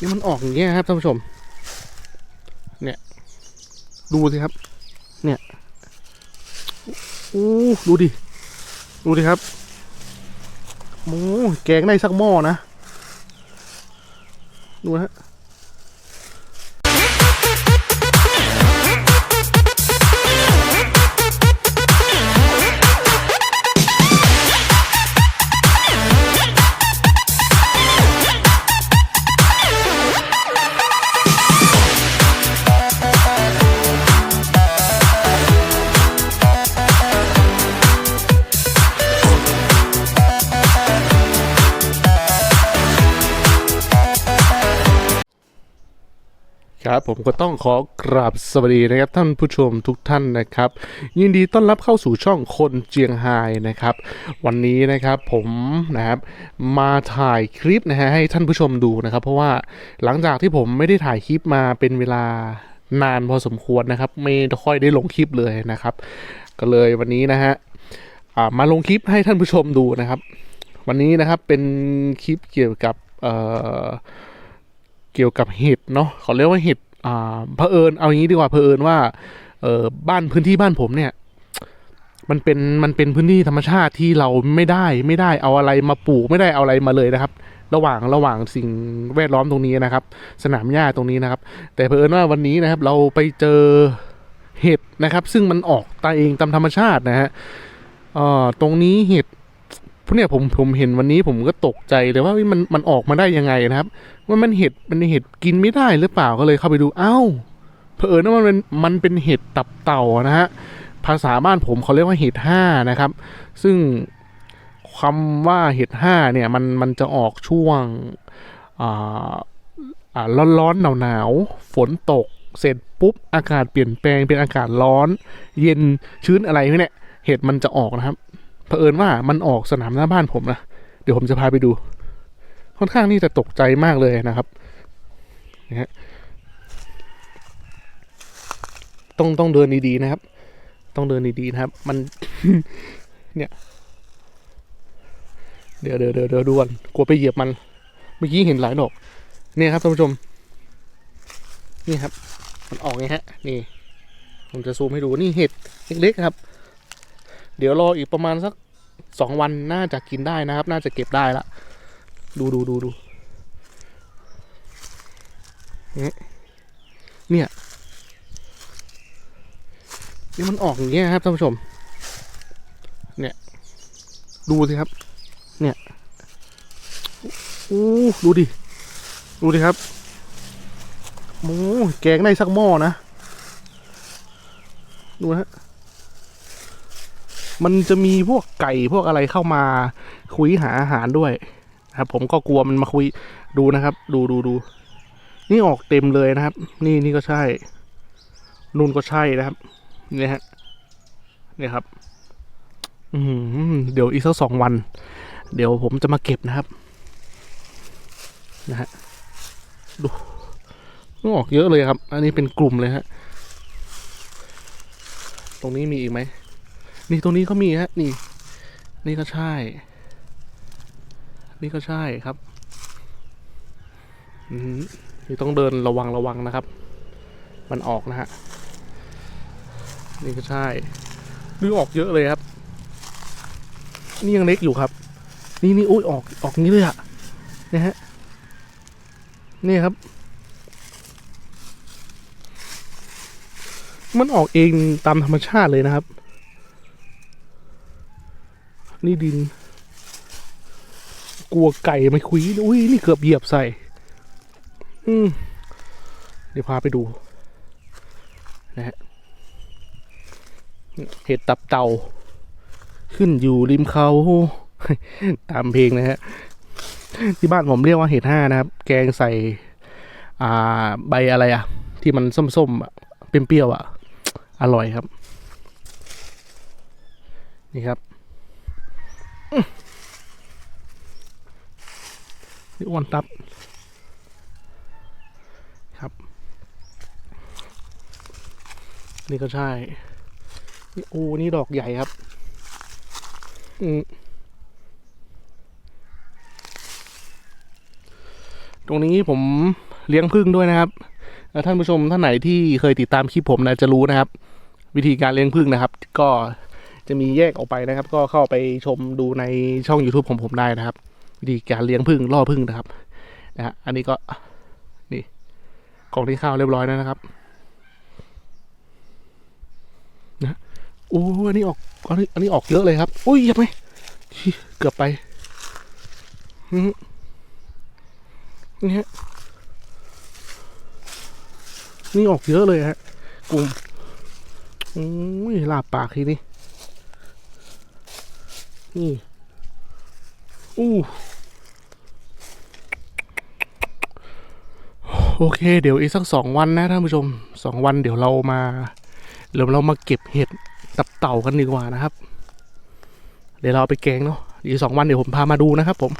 นี่มันออกอย่างเงี้ยครับท่านผู้ชม เนี่ย ดูสิครับ เนี่ยอู้ดูดิ ดูดิครับโอ้แกงได้สักหม้อนะ ดูนะ ครับผมก็ต้องขอกราบสวัสดีนะครับท่านผู้ชมทุกท่านนะครับ ยินดีต้อนรับเข้าสู่ช่องคนเจียงไฮ้นะครับ วันนี้นะครับผมนะครับมาถ่ายคลิปนะฮะให้ท่านผู้ชมดูนะครับ เพราะว่าหลังจากที่ผมไม่ได้ถ่ายคลิปมาเป็นเวลานานพอสมควรนะครับ ไม่ค่อยได้ลงคลิปเลยนะครับ ก็เลยวันนี้นะฮะมาลงคลิปให้ท่านผู้ชมดูนะครับ วันนี้นะครับเป็นคลิปเกี่ยวกับเอ่อ เกี่ยวกับเห็ดเนาะเขาเรียกว่าเห็ดอ่าเผอิญเอาอย่างนี้ดีกว่าเผอิญว่าเออบ้านพื้นที่บ้านผมเนี่ย มันเป็นมันเป็นพื้นที่ธรรมชาติที่เราไม่ได้ไม่ได้เอาอะไรมาปลูกไม่ได้เอาอะไรมาเลยนะครับ ระหว่างระหว่างสิ่งแวดล้อมตรงนี้นะครับ สนามหญ้าตรงนี้นะครับ แต่เผอิญว่าวันนี้นะครับ เราไปเจอเห็ดนะครับ ซึ่งมันออกตายเองตามธรรมชาตินะฮะเอ่อตรงนี้เห็ด เนี่ยผมผมเห็นวันนี้ผมก็ตกใจเลยว่ามันมันออกมาได้ยังไงนะครับ ว่ามันเห็ดมันเห็ดกินไม่ได้หรือเปล่าก็เลยเข้าไปดูเอ้าเผอิญว่ามันเป็นมันเป็นเห็ดตับเต่านะฮะภาษาบ้านผมเขาเรียกว่าเห็ดห้านะครับ ซึ่งคำว่าเห็ดห้าเนี่ยมันมันจะออกช่วงอ่าอ่าร้อนร้อนหนาวหนาวฝนตกเสร็จปุ๊บอากาศเปลี่ยนแปลงเป็นอากาศร้อน เย็นชื้นอะไรเนี่ยเห็ดมันจะออกนะครับ เผอิญว่ามันออกสนามหน้าบ้านผมนะเดี๋ยวผมจะพาไปดู ค่อนข้างที่จะตกใจมากเลยนะครับนะฮะต้องต้องเดินดีๆนะครับ ต้องเดินดีๆนะครับ มัน เนี่ย เดี๋ยวเดี๋ยวเดี๋ยวเดี๋ยวดูก่อนกลัวไปเหยียบมัน เมื่อกี้เห็นหลายดอกเนี่ยครับท่านผู้ชม นี่ครับ มันออกไงฮะ นี่ ผมจะซูมให้ดูนี่เห็ดเล็กๆครับ เดี๋ยวรออีกประมาณสักสองวันน่าจะกินได้นะครับ น่าจะเก็บได้ละ ดูดูดูดูเนี่ยเนี่ยนี่มันออกอย่างเงี้ยครับท่านผู้ชม เนี่ย ดูสิครับ เนี่ยอู้ดูดิ ดูดิครับโอ้แกงได้สักหม้อนะ ดูนะ มันจะมีพวกไก่พวกอะไรเข้ามาคุยหาอาหารด้วยนะครับ ผมก็กลัวมันมาคุยดูนะครับ ดูดูดูนี่ออกเต็มเลยนะครับ นี่นี่ก็ใช่ นู่นก็ใช่นะครับเนี่ยฮะเนี่ยครับ อืมเดี๋ยวอีกสักสองวัน เดี๋ยวผมจะมาเก็บนะครับ นะฮะดูออกเยอะเลยครับ อันนี้เป็นกลุ่มเลยฮะ ตรงนี้มีอีกไหม นี่ตรงนี้ก็มีฮะนี่ นี่ก็ใช่ นี่ก็ใช่ครับอืมนี่ต้องเดินระวังระวังนะครับ มันออกนะฮะนี่ก็ใช่นี่ออกเยอะเลยครับ นี่ยังเล็กอยู่ครับ นี่นี่อุ้ยออกออกนี้เลยอะเนี่ยฮะนี่ครับ มันออกเองตามธรรมชาติเลยนะครับ นี่ดิน กลัวไก่ไม่คุยอุ้ยนี่เกือบเหยียบใส่ อืมเดี๋ยวพาไปดูนะฮะเห็ดตับเต่า ขึ้นอยู่ริมเขาตามเพลงนะฮะ ที่บ้านผมเรียกว่าเห็ดห้านะครับ แกงใส่ อ่าใบอะไรอะที่มันส้มๆอะเปรี้ยวๆอะอร่อยครับ นี่ครับ นี่อ้วนตับครับ นี่ก็ใช่นี่โอ้นี่ดอกใหญ่ครับ อืมตรงนี้ผมเลี้ยงผึ้งด้วยนะครับท่านผู้ชมท่านไหนที่เคยติดตามคลิปผมนะจะรู้นะครับ วิธีการเลี้ยงผึ้งนะครับ ก็จะมีแยกออกไปนะครับ ก็เข้าไปชมดูในช่อง YouTube ของผมได้นะครับ วิธีการเลี้ยงผึ้งล่อผึ้งนะครับนะฮะอันนี้ก็นี่กล่องที่ข้าวเรียบร้อยแล้วนะครับนะโอ้อันนี้ออกอันนี้อันนี้ออกเยอะเลยครับอุ้ยยับไหมเกือบไปนี่ฮะนี่ออกเยอะเลยฮะกลุ่มโอ้ยลาบปากทีนี้นี่ อู้โอเค เดี๋ยวอีกสักสองวันนะท่านผู้ชมสองวันเดี๋ยวเรามาเดี๋ยวเรามาเก็บเห็ดตับเต่ากันดีกว่านะครับ เดี๋ยวเราเอาไปแกงเนาะอีกสองวันเดี๋ยวผมพามาดูนะครับผม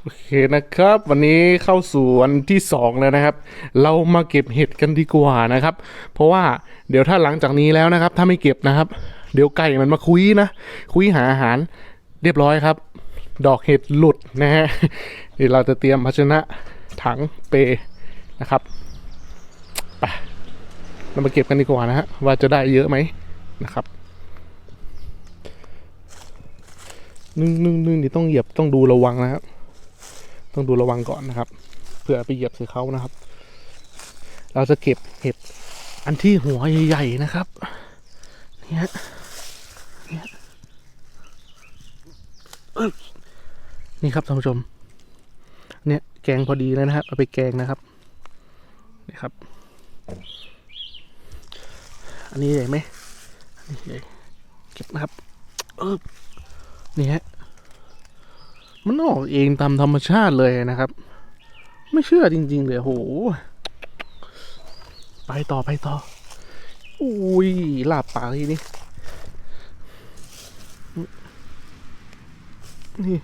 โอเคนะครับ วันนี้เข้าสู่วันที่สองแล้วนะครับ เรามาเก็บเห็ดกันดีกว่านะครับ เพราะว่าเดี๋ยวถ้าหลังจากนี้แล้วนะครับ ถ้าไม่เก็บนะครับ เดี๋ยวไก่มันมาคุยนะคุยหาอาหารเรียบร้อยครับ ดอกเห็ดหลุดนะฮะเดี๋ยวเราจะเตรียมภาชนะถังเปนะครับไปเรามาเก็บกันดีกว่านะฮะว่าจะได้เยอะไหมนะครับนึ่งนึ่งนึ่งนี่ต้องเหยียบต้องดูระวังนะครับ ต้องดูระวังก่อนนะครับเผื่อไปเหยียบใส่เขานะครับ เราจะเก็บเห็ดอันที่หัวใหญ่ ๆ นะครับ เนี่ยเนี่ยนี่ครับท่านผู้ชม เนี่ยแกงพอดีเลยนะครับ เอาไปแกงนะครับนี่ครับ อันนี้ใหญ่ไหมอันนี้ใหญ่เก็บนะครับ เออนี่ฮะมันออกเองตามธรรมชาติเลยนะครับ ไม่เชื่อจริง ๆ เลยโห ไปต่อไปต่อ อุ้ยลาบปากทีนี้นี่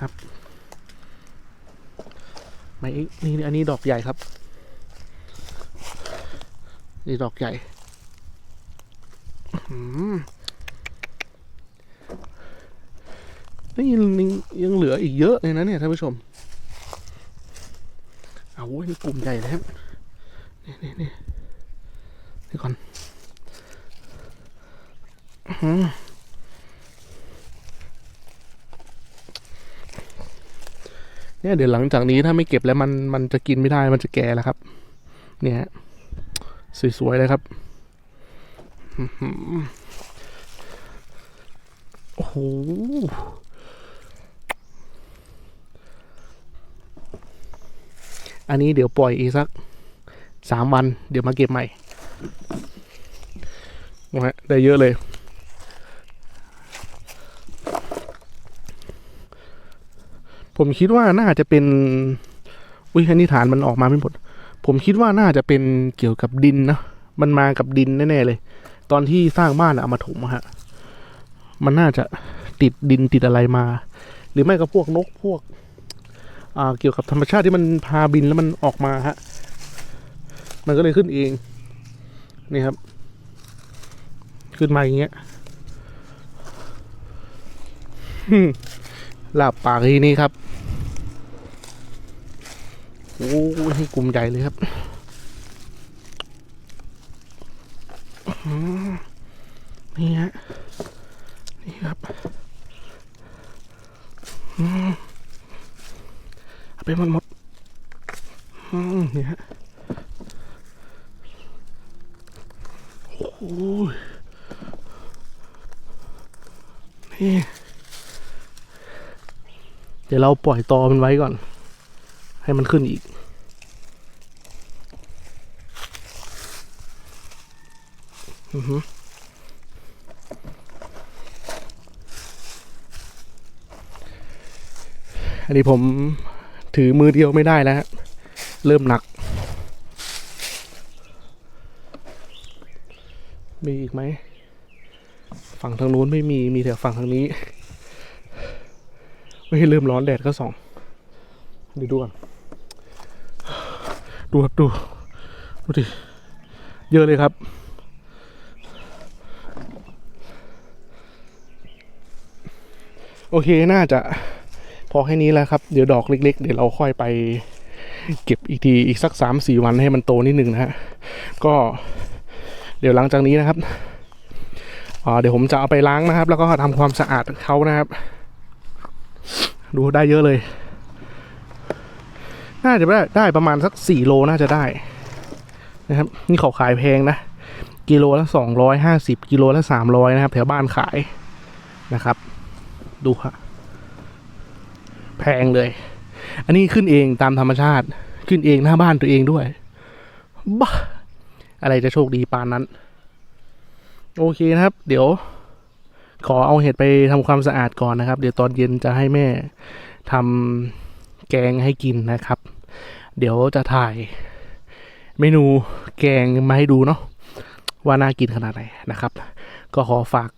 ครับไม่นี่อันนี้ดอกใหญ่ครับ นี่ดอกใหญ่นี่ยังยังเหลืออีกเยอะเลยนะเนี่ยท่านผู้ชม เอาเว้ยนี่กลุ่มใหญ่แล้วนี่นี่นี่ นี่ก่อนเนี่ยเดี๋ยวหลังจากนี้ถ้าไม่เก็บแล้วมันมันจะกินไม่ได้มันจะแก่แล้วครับ เนี่ย สวยๆเลยครับอือหือโอ้โหอันนี้เดี๋ยวปล่อยอีกสักสามวัน เดี๋ยวมาเก็บใหม่ นะฮะได้เยอะเลย ผมคิดว่าน่าจะเป็น อุ้ยอันนี้ฐานมันออกมาไม่หมด ผมคิดว่าน่าจะเป็นเกี่ยวกับดินนะ มันมากับดินแน่ๆเลย ตอนที่สร้างบ้านอะเอามาถมฮะ มันน่าจะติดดินติดอะไรมา หรือไม่ก็พวกนกพวกอ่าเกี่ยวกับธรรมชาติที่มันพาบินแล้วมันออกมาฮะ มันก็เลยขึ้นเอง นี่ครับ ขึ้นมาอย่างเงี้ยลาบปากทีนี้ครับโอ้ให้กลุ่มใหญ่เลยครับอ๋อนี่ฮะนี่ครับอืมเอาไปหมดหมดอืมนี่ฮะโอ้ยนี่ เดี๋ยวเราปล่อยตอมันไว้ก่อน ให้มันขึ้นอีก อือืออันนี้ผมถือมือเดียวไม่ได้แล้วฮะเริ่มหนัก มีอีกไหม ฝั่งทางนู้นไม่มีมีแต่ฝั่งทางนี้ ไม่ให้เริ่มร้อนแดดก็ส่องเดี๋ยวดูก่อนดูครับดูดูดิเยอะเลยครับโอเค น่าจะพอแค่นี้แล้วครับ เดี๋ยวดอกเล็ก ๆ เดี๋ยวเราค่อยไปเก็บอีกที อีกสักสามสี่วันให้มันโตนิดหนึ่งนะฮะ ก็เดี๋ยวหลังจากนี้นะครับ เดี๋ยวผมจะเอาไปล้างนะครับ แล้วก็ทำความสะอาดเขานะครับ ดูได้เยอะเลย น่าจะได้ได้ประมาณสักสี่โลน่าจะได้ นะครับ นี่เขาขายแพงนะ กิโลละสองร้อยห้าสิบกิโลละสามร้อยนะครับ แถวบ้านขายนะครับ ดูฮะแพงเลย อันนี้ขึ้นเองตามธรรมชาติ ขึ้นเองหน้าบ้านตัวเองด้วยบ้าอะไรจะโชคดีปานนั้น โอเคนะครับ เดี๋ยว ขอเอาเห็ดไปทำความสะอาดก่อนนะครับ เดี๋ยวตอนเย็นจะให้แม่ทำแกงให้กินนะครับ เดี๋ยวจะถ่ายเมนูแกงมาให้ดูเนาะว่าน่ากินขนาดไหนนะครับ ก็ขอฝาก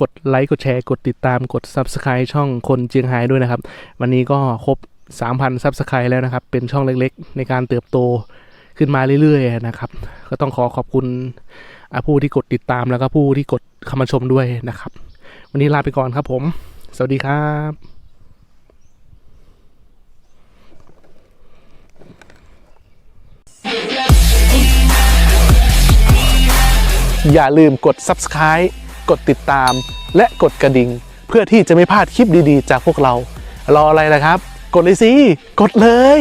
กดไลค์กดแชร์กดติดตามกด Subscribe ช่องคนเจียงไฮ้ด้วยนะครับ วันนี้ก็ครบ 3,000 Subscribe แล้วนะครับ เป็นช่องเล็กๆ ในการเติบโตขึ้นมาเรื่อยๆนะครับ ก็ต้องขอขอบคุณ ผู้ที่กดติดตามแล้วก็ผู้ที่กดเข้ามชมด้วยนะครับ วันนี้ลาไปก่อนครับผม สวัสดีครับอย่าลืมกด subscribe กดติดตาม และกดกระดิ่ง เพื่อที่จะไม่พลาดคลิปดีๆ จากพวกเรา รออะไรล่ะครับ กดเลยสิ กดเลย